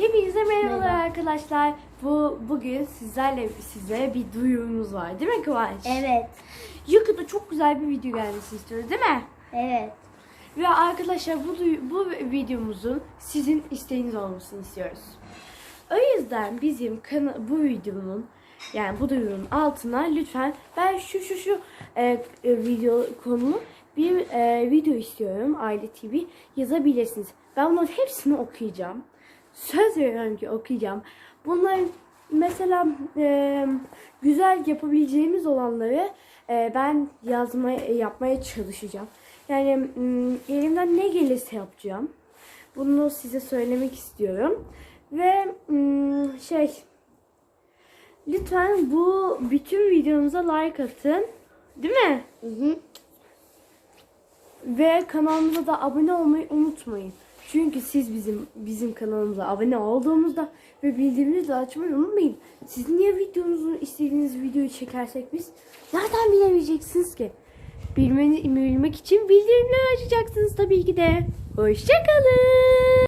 Hepinize merhabalar Merhaba. arkadaşlar. Bu bugün sizlerle size bir duyurumuz var. Değil mi Kıvanç? Evet. Yakında çok güzel bir video gelmesini istiyoruz değil mi? Evet. Ve arkadaşlar bu bu videomuzun sizin isteğiniz olmasını istiyoruz. O yüzden bizim bu videonun yani bu duyurunun altına lütfen ben şu şu şu e, e, video konulu bir e, video istiyorum Aile TV yazabilirsiniz. Ben bunların hepsini okuyacağım. Söz veriyorum ki okuyacağım. Bunlar mesela e, güzel yapabileceğimiz olanları e, ben yazmaya yapmaya çalışacağım. Yani m, elimden ne gelirse yapacağım. Bunu size söylemek istiyorum. Ve m, şey lütfen bu bütün videomuza like atın. Değil mi? Hı hı. Ve kanalımıza da abone olmayı unutmayın. Çünkü siz bizim bizim kanalımıza abone olduğumuzda ve bildirimleri açmayı unutmayın. Siz niye videonuzu istediğiniz videoyu çekersek biz nereden bilemeyeceksiniz ki? Bilmeni, bilmek için bildirimleri açacaksınız tabii ki de. Hoşçakalın.